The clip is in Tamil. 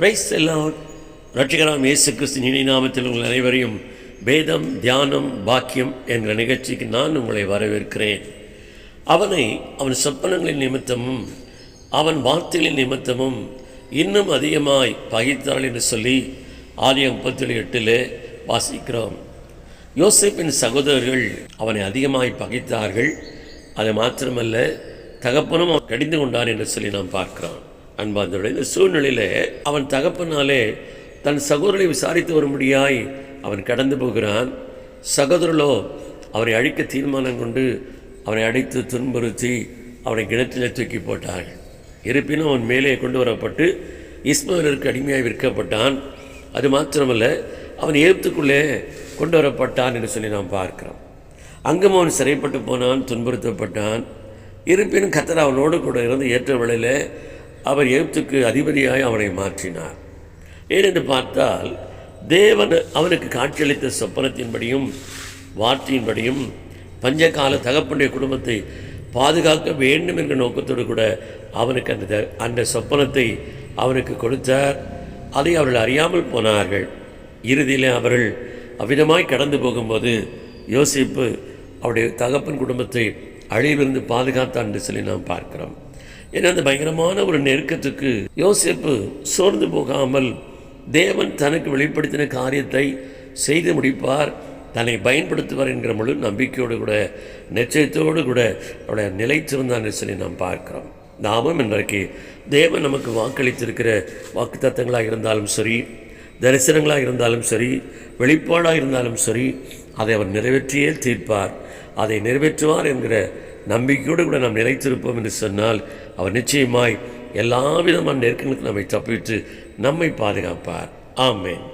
பிரைஸ் எல்லாம் ரட்சிகராம் இயேசு கிறிஸ்து இனி நாமத்தில் உங்கள் அனைவரையும் வேதம் தியானம் பாக்கியம் என்ற நிகழ்ச்சிக்கு நான் உங்களை வரவேற்கிறேன். அவனை அவன் சொப்பனங்களின் நிமித்தமும் அவன் வார்த்தைகளின் நிமித்தமும் இன்னும் அதிகமாய் பகைத்தாள் என்று சொல்லி ஆலயம் முப்பத்தேழு எட்டில் வாசிக்கிறோம். யோசிப்பின் சகோதரர்கள் அவனை அதிகமாய் பகைத்தார்கள் அது மாத்திரமல்ல தகப்பனும் அவன் கடிந்து கொண்டான் என்று சொல்லி நாம் பார்க்கிறோம். அன்பாந்தோட இந்த சூழ்நிலையில் அவன் தகப்பனாலே தன் சகோதரனை விசாரித்து வரும்படியாய் அவன் கடந்து போகிறான். சகோதரர்களோ அவரை அழிக்க தீர்மானம் கொண்டு அவனை அடைத்து துன்புறுத்தி அவனை கிணற்றிலே தூக்கி போட்டார்கள் இருப்பினும் அவன் மேலே கொண்டு வரப்பட்டு இஸ்மாயிலருக்கு அடிமையாக விற்கப்பட்டான். அது மாத்திரமல்ல அவன் ஏப்துக்குள்ளே கொண்டு வரப்பட்டான் என்று சொல்லி நாம் பார்க்கிறோம். அங்கும் அவன் சிறைப்பட்டு போனான் துன்புறுத்தப்பட்டான். இருப்பினும் கத்தர் அவனோடு கூட இருந்து ஏற்ற வேளையில் அவர் எகிப்துக்கு அதிபதியாய் அவனை மாற்றினார். ஏனென்று பார்த்தால் தேவன் அவனுக்கு காட்சியளித்த சொப்பனத்தின்படியும் வார்த்தையின்படியும் பஞ்சகால தகப்பனுடைய குடும்பத்தை பாதுகாக்க வேண்டும் என்ற நோக்கத்தோடு கூட அவனுக்கு அந்த அந்த சொப்பனத்தை அவனுக்கு கொடுத்தார். அதை அவர்கள் அறியாமல் போனார்கள். இறுதியில் அவர்கள் அவ்விதமாய் கடந்து போகும்போது யோசிப்பு அவருடைய தகப்பன் குடும்பத்தை அழிவிலிருந்து பாதுகாத்தான் என்று சொல்லி நாம் பார்க்கிறோம். ஏன்னா அந்த பயங்கரமான ஒரு நெருக்கத்துக்கு யோசிப்பு சோர்ந்து போகாமல் தேவன் தனக்கு வெளிப்படுத்தின காரியத்தை செய்து முடிப்பார். தன்னை பயன்படுத்துவார் என்கிற முழு நம்பிக்கையோடு கூட நிச்சயத்தோடு கூட அவருடைய நிலைத்திருந்தான் சொல்லி நாம் பார்க்கிறோம். நாமும் இன்றைக்கு தேவன் நமக்கு வாக்களித்திருக்கிற வாக்குத்தத்தங்களாக இருந்தாலும் சரி தரிசனங்களாக இருந்தாலும் சரி வெளிப்பாடாக இருந்தாலும் சரி அதை அவர் நிறைவேற்றியே தீர்ப்பார். அதை நிறைவேற்றுவார் என்கிற நம்பிக்கையோடு கூட நாம் நிலைத்திருப்போம் என்று சொன்னால் அவர் நிச்சயமாய் எல்லா விதமான நெருக்கங்களுக்கு நம்மை தப்பித்து நம்மை பாதுகாப்பார். ஆமேன்.